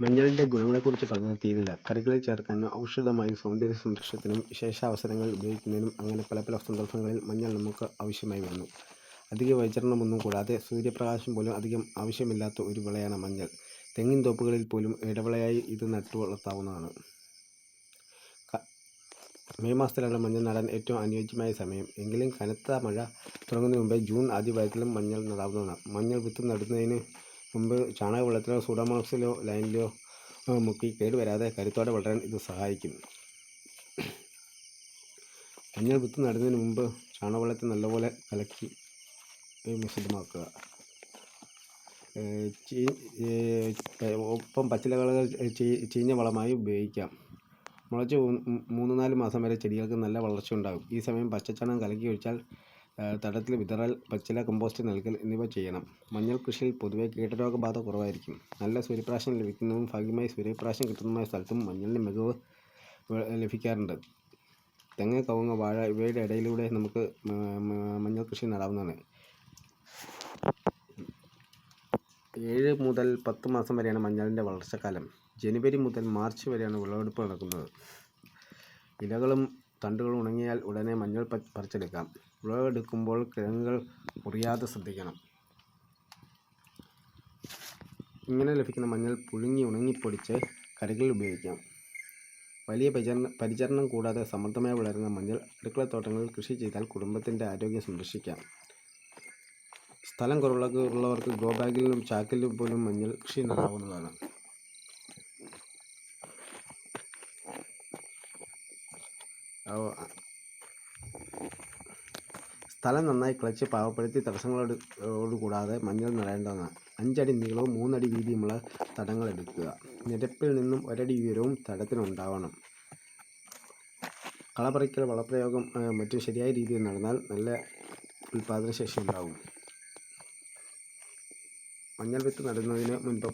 മഞ്ഞളിന്റെ ഗുണങ്ങളെക്കുറിച്ച് പറഞ്ഞാൽ തീരില്ല. കറികളിൽ ചേർക്കാനും ഔഷധമായും സൗന്ദര്യ സംരക്ഷണത്തിനും വിശേഷ വിശേഷാവസരങ്ങളിൽ ഉപയോഗിക്കുന്നതിനും അങ്ങനെ പല പല സന്ദർഭങ്ങളിൽ മഞ്ഞൾ നമുക്ക് ആവശ്യമായി വരുന്നു. അധിക വൈചരണമൊന്നും കൂടാതെ സൂര്യപ്രകാശം പോലും അധികം ആവശ്യമില്ലാത്ത ഒരു വിളയാണ് മഞ്ഞൾ. തെങ്ങിൻ തോപ്പുകളിൽ പോലും ഇടവിളയായി ഇത് നട്ടു വളർത്താവുന്നതാണ്. മെയ് മാസത്തിലാണ് മഞ്ഞൾ നടാൻ ഏറ്റവും അനുയോജ്യമായ സമയം. എങ്കിലും കനത്ത മഴ തുടങ്ങുന്നതിന് മുമ്പേ ജൂൺ ആദ്യവാരത്തിലും മഞ്ഞൾ നടാവുന്നതാണ്. മഞ്ഞൾ വിത്ത് നടുന്നതിന് മുമ്പ് ചാണക വെള്ളത്തിലോ സൂഡോമോണസിലോ ലൈനിലോ മുക്കി കേട് വരാതെ കരുത്തോടെ വളരാൻ ഇത് സഹായിക്കും. മഞ്ഞൾ വിത്ത് നടുന്നതിന് മുമ്പ് ചാണകവെള്ളത്തിൽ നല്ലപോലെ കലക്കി മിശ്രിതമാക്കുക. ഒപ്പം പച്ചിലകളകൾ ചീഞ്ഞ വളമായി ഉപയോഗിക്കാം. മുളച്ച് മൂന്ന് നാല് മാസം വരെ ചെടികൾക്ക് നല്ല വളർച്ച ഉണ്ടാകും ഈ സമയം പച്ചച്ചാണകം കലക്കി ഒഴിച്ചാൽ, തടത്തിൽ വിതറൽ, പച്ചില കമ്പോസ്റ്റ് നൽകൽ എന്നിവ ചെയ്യണം. മഞ്ഞൾ കൃഷിയിൽ പൊതുവെ കീടരോഗബാധ കുറവായിരിക്കും. നല്ല സൂര്യപ്രാശം ലഭിക്കുന്നതും ഭാഗ്യമായി സൂര്യപ്രാശം കിട്ടുന്നതുമായ സ്ഥലത്തും മഞ്ഞളിന് മികവ് ലഭിക്കാറുണ്ട്. തെങ്ങ്, കവുങ്ങ്, വാഴ ഇവയുടെ ഇടയിലൂടെ നമുക്ക് മഞ്ഞൾ കൃഷി നടാവുന്നതാണ്. ഏഴ് മുതൽ പത്ത് മാസം വരെയാണ് മഞ്ഞളിന്റെ വളർച്ചക്കാലം ജനുവരി മുതൽ മാർച്ച് വരെയാണ് വിളവെടുപ്പ് നടക്കുന്നത്. ഇലകളും തണ്ടുകളും ഉണങ്ങിയാൽ ഉടനെ മഞ്ഞൾ പറിച്ചെടുക്കാം. വിളവെടുക്കുമ്പോൾ കിഴങ്ങുകൾ മുറിയാതെ ശ്രദ്ധിക്കണം. ഇങ്ങനെ ലഭിക്കുന്ന മഞ്ഞൾ പുഴുങ്ങി ഉണങ്ങിപ്പൊടിച്ച് കറികളിൽ ഉപയോഗിക്കാം. വലിയ പരിചരണം കൂടാതെ സമൃദ്ധമായി വളരുന്ന മഞ്ഞൾ അടുക്കളത്തോട്ടങ്ങളിൽ കൃഷി ചെയ്താൽ കുടുംബത്തിന്റെ ആരോഗ്യം സംരക്ഷിക്കാം. സ്ഥലം കുറവുള്ളവർക്ക് ഗ്രോ ബാഗിലും ചാക്കിലും പോലും മഞ്ഞൾ കൃഷി നടാവുന്നതാണ്. സ്ഥലം നന്നായി കിളച്ച് പാകപ്പെടുത്തി തടസ്സങ്ങളോടുകൂടാതെ മഞ്ഞൾ നടേണ്ടതാണ്. അഞ്ചടി നീളവും മൂന്നടി വീതിയുമുള്ള തടങ്ങൾ എടുക്കുക നിരപ്പിൽ നിന്നും ഒരടി ഉയരവും തടത്തിനുണ്ടാവണം. കളപറിക്കൽ, വളപ്രയോഗം മറ്റും ശരിയായ രീതിയിൽ നടന്നാൽ നല്ല ഉൽപാദനശേഷിയുണ്ടാകും. മഞ്ഞൾ വിത്ത് നടുന്നതിന് മുൻപ്